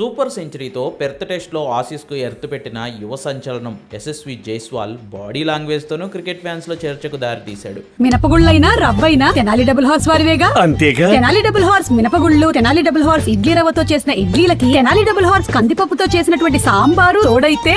Super సెంచరీతో Perth టెస్ట్లో ఆసీస్కు ఎర్తుపెట్టిన యువ సంచలనం యశస్వి జైస్వాల్ బాడీ లాంగ్వేజ్తోనూ క్రికెట్ ఫ్యాన్స్లో చర్చకు దారితీశాడు. మినపగుళ్ళైనా రవ్వైనా తెనాలి డబుల్ హార్స్ వారివేగా? అంతేగా? తెనాలి డబుల్ హార్స్ మినపగుళ్ళు తెనాలి డబుల్ హార్స్ ఇడ్లీ రవ్వతో చేసిన ఇడ్లీలకి తెనాలి డబుల్ హార్స్ కందిపప్పుతో చేసినటువంటి సాంబారు తోడైతే.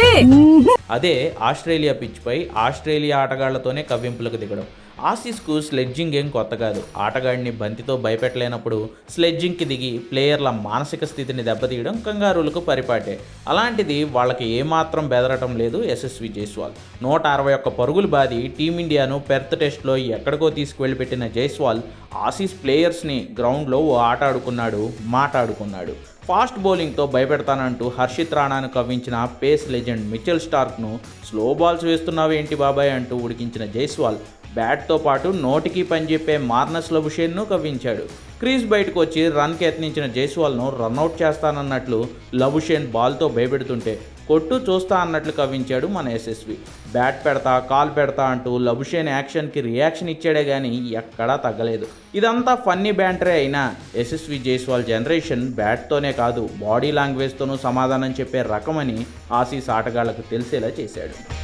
అదే ఆస్ట్రేలియా పిచ్పై ఆస్ట్రేలియా ఆటగాళ్ళతోనే కవ్వింపులకు దిగడం. ఆసీస్కు స్లెడ్జింగ్ ఏం కొత్త కాదు. ఆటగాడిని బంతితో భయపెట్టలేనప్పుడు స్లెడ్జింగ్కి దిగి ప్లేయర్ల మానసిక స్థితిని దెబ్బతీయడం కంగారులకు పరిపాటే. అలాంటిది వాళ్ళకి ఏమాత్రం బెదరటం లేదు యశస్వి జైస్వాల్. నూట అరవై ఒక్క పరుగులు బాది టీమిండియాను పెర్త్ టెస్ట్లో ఎక్కడికో తీసుకువెళ్ళి పెట్టిన జైస్వాల్ ఆసీస్ ప్లేయర్స్ని గ్రౌండ్లో ఓ ఆట ఆడుకున్నాడు మాట్లాడుకున్నాడు ఫాస్ట్ బౌలింగ్తో భయపెడతానంటూ హర్షిత్ రాణాను కవ్వించిన పేస్ లెజెండ్ మిచెల్ స్టార్క్ను స్లో బాల్స్ వేస్తున్నావేంటి బాబాయ్ అంటూ ఉడికించిన జైస్వాల్ బ్యాట్తో పాటు నోటికి పనిచెప్పే మార్నస్ లబుషేన్ను కవ్వించాడు. క్రీజ్ బయటకు వచ్చి రన్కి యత్నించిన జైస్వాల్ను రన్అట్ చేస్తానన్నట్లు లబుషేన్ బాల్తో భయపెడుతుంటే కొట్టు చూస్తా అన్నట్లు కవ్వించాడు మన యశస్వి. బ్యాట్ పెడతా కాల్ పెడతా అంటూ లబుషేన్ యాక్షన్కి రియాక్షన్ ఇచ్చాడే కానీ ఎక్కడా తగ్గలేదు. ఇదంతా ఫన్నీ బ్యాంటరే అయినా యశస్వి జైస్వాల్ జనరేషన్ బ్యాట్తోనే కాదు బాడీ లాంగ్వేజ్తోనూ సమాధానం చెప్పే రకమని ఆసీస్ ఆటగాళ్ళకు తెలిసేలా చేశాడు.